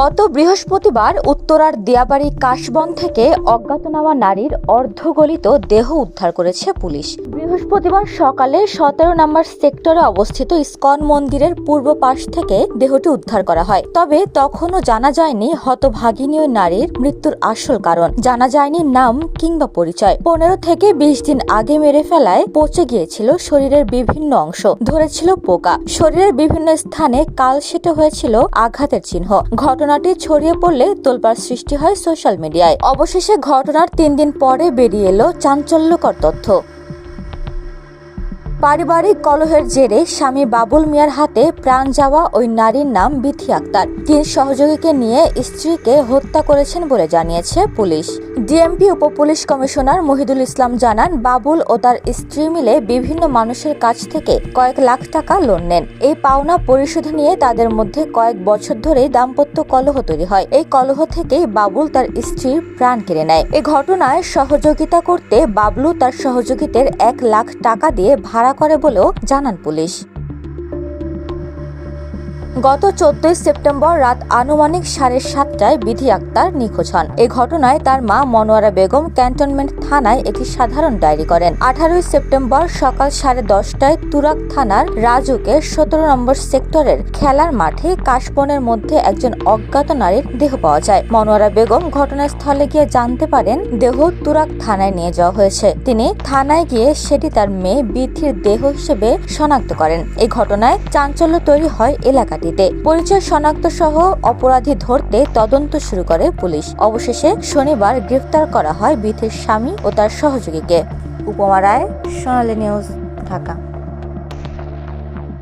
গত বৃহস্পতিবার উত্তরার দিয়াবাড়ি কাশবন থেকে অজ্ঞাতনামা নারীর অর্ধগলিত দেহ উদ্ধার করেছে পুলিশ। বৃহস্পতিবার সকালে সতেরো নম্বর সেক্টরে অবস্থিত ইস্কন মন্দিরের পূর্ব পাশ থেকে দেহটি উদ্ধার করা হয়। তবে তখনও জানা যায়নি হতভাগিনী ওই নারীর মৃত্যুর আসল কারণ। জানা যায়নি নাম কিংবা পরিচয়। পনেরো থেকে বিশ দিন আগে মেরে ফেলায় পচে গিয়েছিল শরীরের বিভিন্ন অংশ। ধরেছিল পোকা। শরীরের বিভিন্ন স্থানে কালশিটে হয়েছিল আঘাতের চিহ্ন। ঘটনাটি ছড়িয়ে পড়লে তোলপাড় সৃষ্টি হয় সোশ্যাল মিডিয়ায়। অবশেষে ঘটনার তিন দিন পরে বেরিয়ে এলো চাঞ্চল্যকর তথ্য। পারিবারিক কলহের জেরে স্বামী বাবুল মিয়ার হাতে প্রাণ যাওয়া ওই নারীর নাম বিথি আক্তার। তিন সহযোগীকে নিয়ে স্ত্রীকে হত্যা করেছেন বলে জানিয়েছে পুলিশ। ডিএমপি উপপুলিশ কমিশনার মহিদুল ইসলাম জানান, বাবুল ও তার স্ত্রী মিলে বিভিন্ন মানুষের কাছ থেকে কয়েক লাখ টাকা লোন নেন। এই পাওনা পরিশোধ নিয়ে তাদের মধ্যে কয়েক বছর ধরেই দাম্পত্য কলহ তৈরি হয়। এই কলহ থেকেই বাবুল তার স্ত্রীর প্রাণ কেড়ে নেয়। এ ঘটনায় সহযোগিতা করতে বাবলু তার সহযোগীদের এক লাখ টাকা দিয়ে ভাড়া করে বলেও জানান পুলিশ। গত চোদ্দই সেপ্টেম্বর রাত আনুমানিক সাড়ে সাতটায় বিধি আক্তার নিখোঁজ হন। এই ঘটনায় তার মা মনোয়ারা বেগম ক্যান্টনমেন্ট থানায় একটি সাধারণ ডায়েরি করেন। আঠারোই সেপ্টেম্বর সকাল সাড়ে দশটায় তুরাক থানার রাজুকে সতেরো নম্বর সেক্টরের খেলার মাঠে কাশবনের মধ্যে একজন অজ্ঞাত নারীর দেহ পাওয়া যায়। মনোয়ারা বেগম ঘটনাস্থলে গিয়ে জানতে পারেন, দেহ তুরাক থানায় নিয়ে যাওয়া হয়েছে। তিনি থানায় গিয়ে সেটি তার মেয়ে বিথির দেহ হিসেবে শনাক্ত করেন। এই ঘটনায় চাঞ্চল্য তৈরি হয় এলাকাটিতে পরিচয় শনাক্ত সহ অপরাধী ধরতে তদন্ত শুরু করে পুলিশ। অবশেষে শনিবার গ্রেফতার করা হয় বিথের স্বামী ও তার সহযোগীকে। উপমা রায়, সোনালী নিউজ, ঢাকা।